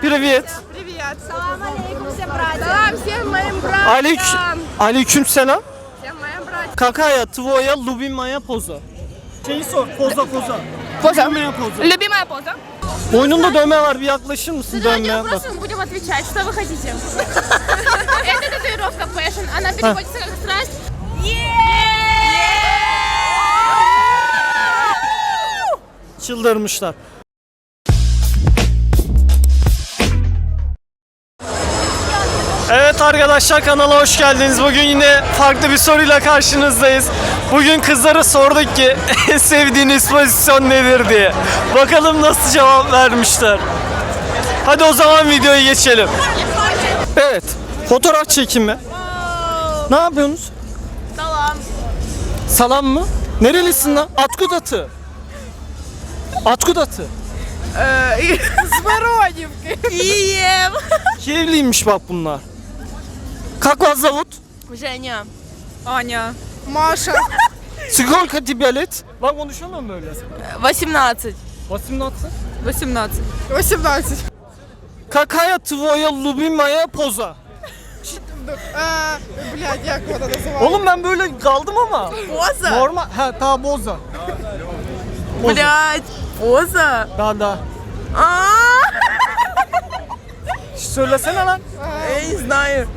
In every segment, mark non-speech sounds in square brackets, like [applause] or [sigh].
Привет. Привет. Салам алейкум всем братьям. Салам всем моим братьям. Алейк... Aleyküm selam. Всем моим братьям. Какая твоя любимая поза? Şeyi sor. Poza poza. Поза. Любимая поза. Любимая поза. Boynunda dövme var. Bir yaklaşır mısın Задавайте dövmeye? Bak. вопросы, мы будем отвечать. Что вы хотите? Это татуировка Passion. Она переводится как страсть. Çıldırmışlar. Evet arkadaşlar kanala hoş geldiniz. Bugün yine farklı bir soruyla karşınızdayız. Bugün kızlara sorduk ki [laughs] en sevdiğiniz pozisyon nedir diye. Bakalım nasıl cevap vermişler. Hadi o zaman videoya geçelim. Evet. Fotoğraf çekimi. Ne yapıyorsunuz? Салам. Salam mı? Nerelisin lan? Atkudatı. Atkudatı. С Вороневки. Киев. Kievliymiş bak bunlar. Как вас зовут? Женя. Аня. Маша. Сколько тебе лет? Lan konuşamam böyle. 18. 18. 18. 18. Какая твоя любимая поза? А, блядь, як вона називається? Oğlum ben böyle kaldım ama. Поза? Normal. He ta boza. Boza. Блядь, поза? Da da. Ааа. Söylesene lan. Я не знаю.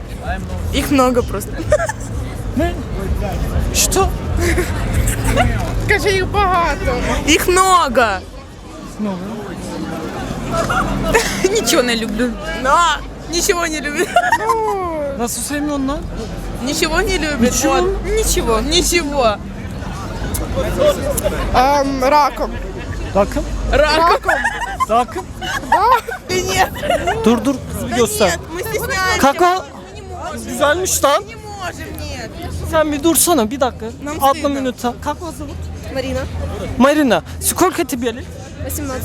Их много просто. Ne? Что? Скажи, їх багато. Їх много. [laughs] Нічого не люблю. Да. Нічого не люблю. Nasıl sevmiyorsun lan? Ничего не любит. Ничего? Вот. Ничего. Ничего. Эм, раком. Rakım. Раком. Rakım. Нет. Dur dur kızı göster. Нет, мы стесняемся. Kaka. Мы не можем. Güzelmiş lan. Не можем, нет. Sen bir dursana bir dakika. Нам Adla стыдно. minuta. Как вас зовут? Марина. Марина, сколько тебе лет? 18.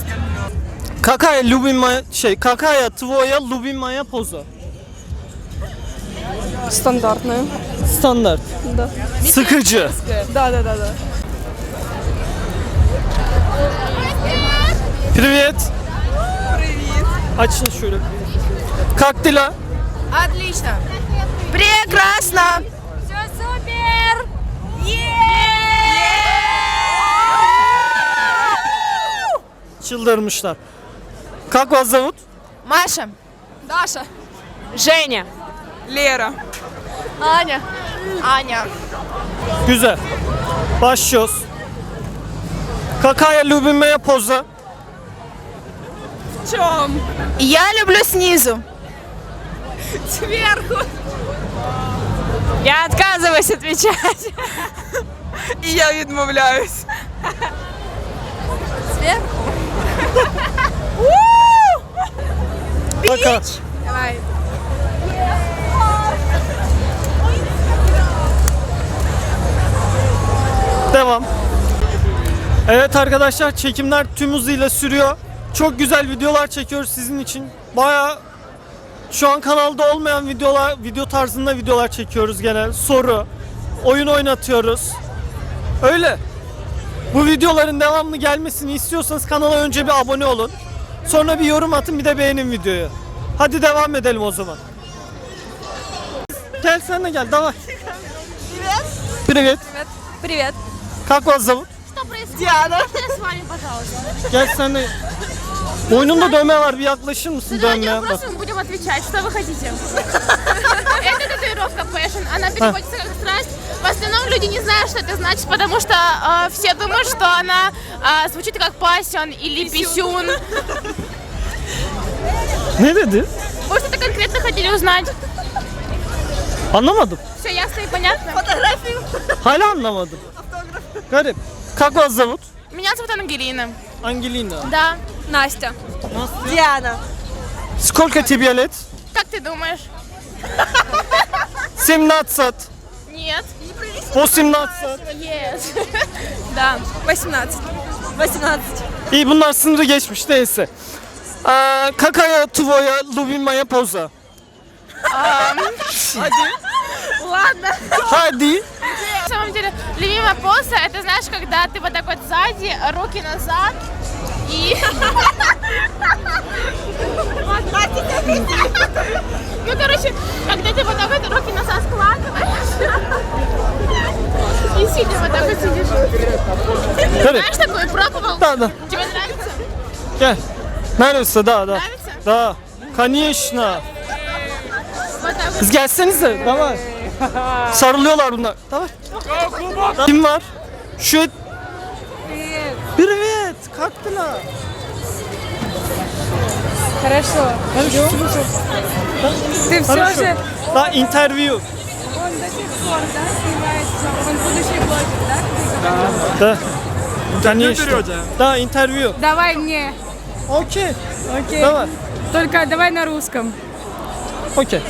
Какая любимая, şey, какая твоя любимая поза? Стандартная. Standart. Да. Sıkıcı. Да, да, да, да. Привет. Привет. Açın şöyle. Как дела? Отлично. Прекрасно. Все супер. Çıldırmışlar. Как вас зовут? Маша. Даша. Женя. Лера. Аня. Аня. Güzel. Başlıyoruz. Какая любимая поза? В чем? Я люблю снизу. Сверху. Я отказываюсь отвечать. И я відмовляюсь. Сверху. Пока. Давай. Devam. Evet arkadaşlar çekimler tüm hızıyla sürüyor. Çok güzel videolar çekiyoruz sizin için. Baya şu an kanalda olmayan videolar, video tarzında videolar çekiyoruz genel. Soru, oyun oynatıyoruz. Öyle. Bu videoların devamlı gelmesini istiyorsanız kanala önce bir abone olun. Sonra bir yorum atın bir de beğenin videoyu. Hadi devam edelim o zaman. Gel sen de gel давай. Привет. Привет. Как вас зовут? Что происходит? Диана. с вами, пожалуйста. Gel sen de. Boynunda dövme var bir yaklaşır mısın Задавайте dövmeye? Bak. вопросы, мы будем отвечать. Что вы хотите? Это татуировка Passion. Она переводится как страсть. В основном люди не знают, что это значит, потому что э, все думают, что она э, звучит как passion или писюн. Ne dedi? Вы что-то конкретно хотели узнать? Anlamadım. Все ясно и понятно? Hala anlamadım. Garip. Как вас зовут? Меня зовут Ангелина. Ангелина. Да. Настя. Диана. Сколько тебе лет? Как ты думаешь? 17. Нет. 18. Yes. Да. 18. 18. İyi bunlar sınırı geçmiş neyse. Aa, какая твоя любимая поза? Ладно. Hadi. На самом деле, любимая поза, это знаешь, когда ты вот так вот сзади, руки назад, И... Ну, короче, когда ты вот так вот руки назад складываешь и сидя вот так вот сидишь. Evet. Знаешь такое? Пробовал? Да, да. Тебе нравится? Gel. Нравится, да, да. Нравится? Да. Конечно. Вот так вот. Siz gelsenize. Давай. Sarılıyorlar bunlar. Давай. Kim var? Şu Привет. Как дела? Хорошо. Хорошо. Ты все Хорошо. же... Да, интервью. Он до сих пор, да, снимается? Он будущий блогер, да? Да. Конечно. Да, интервью. Давай мне. Окей. Окей. Давай. Только давай на русском. Окей.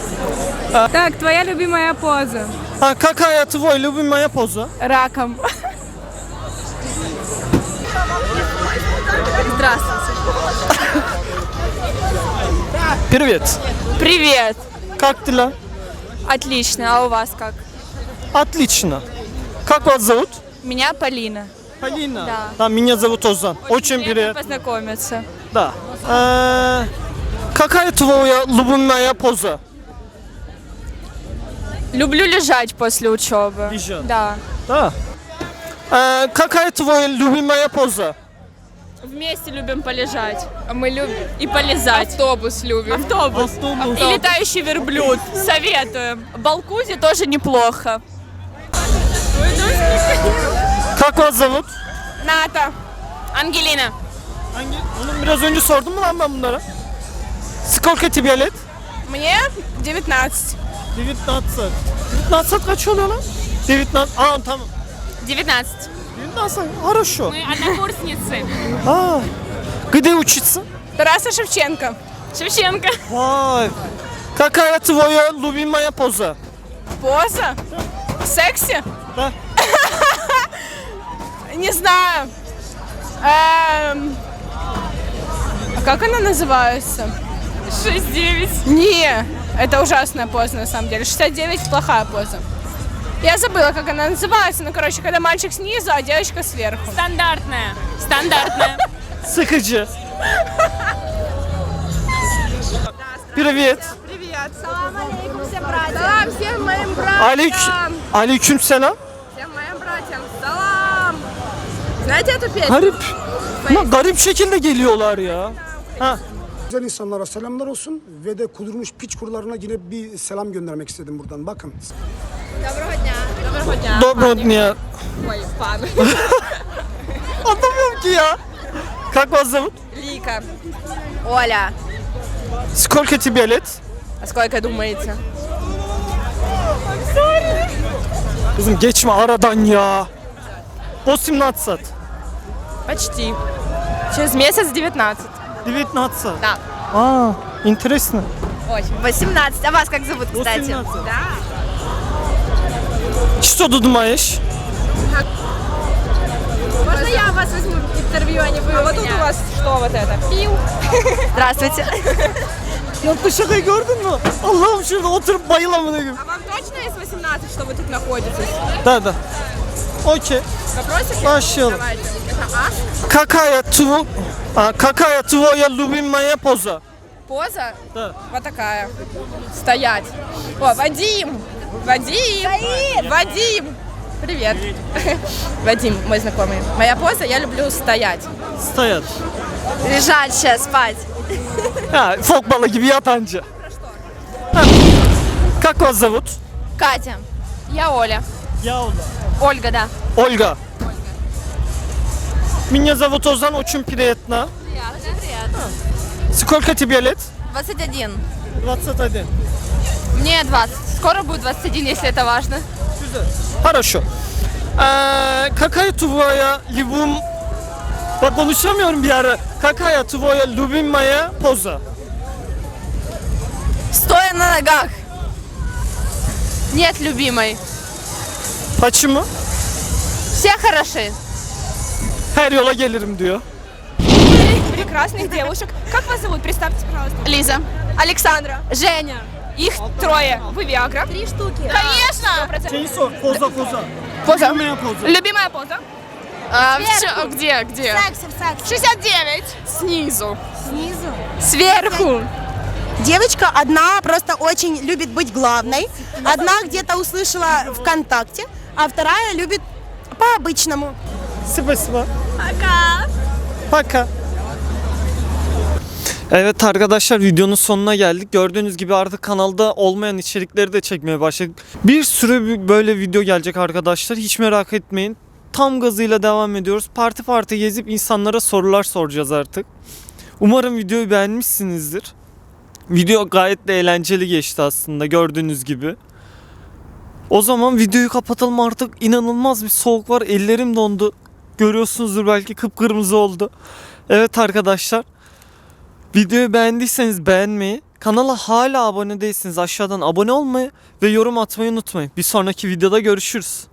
Так, твоя любимая поза. А какая твой любимая поза? Раком. Здравствуйте. Привет. Привет. Как дела? Отлично. А у вас как? Отлично. Как вас зовут? Меня Полина. Полина. Да. Да, меня зовут Озан. Очень приятно. познакомиться. Да. Э, какая твоя любимая поза? Люблю лежать после учебы. Лежать? Да. Да. Э, какая твоя любимая поза? Вместе любим полежать. А мы любим и полезать. Автобус любим. Автобус. Автобус. И летающий верблюд. Советуем. Балкузи тоже неплохо. Как вас зовут? Ната. Ангелина. Hangi? Oğlum biraz önce sordum mu lan ben bunlara? Сколько тебе лет? Мне 19. 19. 19 kaç oluyor lan? 19. Aa tamam. 19. 19. Хорошо. Мы однокурсницы. А, где учиться? Тараса Шевченко. Шевченко. Vay. Какая твоя любимая поза? Поза? Секси? Да. [laughs] Не знаю. Эм, А как она называется? 6-9. Не, это ужасная поза на самом деле. 69 плохая поза. Я забыла, как она называется. Ну, короче, когда мальчик снизу, а девочка сверху. Стандартная. Стандартная. Sıkıcı. Привет. Привет. Салам алейкум всем братьям. Салам всем моим братьям. Алейк... Aleyküm selam. Всем моим братьям. Салам. Знаете эту песню? Garip. Ama garip şekilde geliyorlar ya. Ha. Güzel insanlara selamlar olsun ve de kudurmuş piç kurularına yine bir selam göndermek istedim buradan. Bakın. Доброго дня. Доброго дня. Доброго дня. Ой, пан. Anlamıyorum ki ya. Как вас зовут? Лика. Оля. Сколько тебе лет? А сколько думаете? Kızım geçme aradan ya. 18. Почти. Через месяц 19. 19. Да. А, интересно. Очень. 18. А вас как зовут, кстати? 18. Да. Что ты думаешь? Можно я у вас возьму интервью, а не вы вот тут у вас Что вот это? [laughs] Здравствуйте. Ya şakayı gördün mü? Allah'ım şurada oturup bayılamını gibi. А вам точно есть 18, что вы тут находитесь? Да, да. Окей. Вопросики? Başlayalım. Давайте. Это А? Какая тво... А, какая твоя любимая поза? Поза Да. вот такая. Стоять. О, Вадим! Вадим! Вадим! Привет. [laughs] Вадим, мой знакомый. Моя поза, я люблю стоять. Стоят. Лежать сейчас, спать. Fok balı gibi yat anca. Ha. Как вас зовут? Катя. Я Оля. Я Оля. Ольга, да. Ольга. Меня зовут Озан, очень приятно. Приятно, приятно. Сколько тебе лет? 21. 21. Мне 20. Скоро будет 21, если это важно. Хорошо. Ee, какая твоя любим... Bak konuşamıyorum bir ara. Какая твоя любимая поза? Стоя на ногах. Нет любимой. Почему? Все хороши. Her yola gelirim diyor. Прекрасных девушек. Как вас зовут? Представьте, пожалуйста. Лиза. Александра. Женя. Их трое. Вы Виагра? Три штуки. Конечно! Sor. Poza poza. Поза. Любимая поза. Любимая поза? А, всё- где, где? Сексе, в сексе. 69. Снизу. Снизу. Сверху. Девочка одна просто очень любит быть главной. Одна где-то услышала ВКонтакте, а вторая любит по-обычному. Спасибо. Пока. Поka. Evet arkadaşlar videonun sonuna geldik. Gördüğünüz gibi artık kanalda olmayan içerikleri de çekmeye başladık. Bir sürü böyle video gelecek arkadaşlar. Hiç merak etmeyin. Tam gazıyla devam ediyoruz. Parti parti gezip insanlara sorular soracağız artık. Umarım videoyu beğenmişsinizdir. Video gayet de eğlenceli geçti aslında gördüğünüz gibi. O zaman videoyu kapatalım artık. İnanılmaz bir soğuk var. Ellerim dondu. Görüyorsunuzdur belki kıpkırmızı oldu. Evet arkadaşlar. Videoyu beğendiyseniz beğenmeyi, kanala hala abone değilseniz aşağıdan abone olmayı ve yorum atmayı unutmayın. Bir sonraki videoda görüşürüz.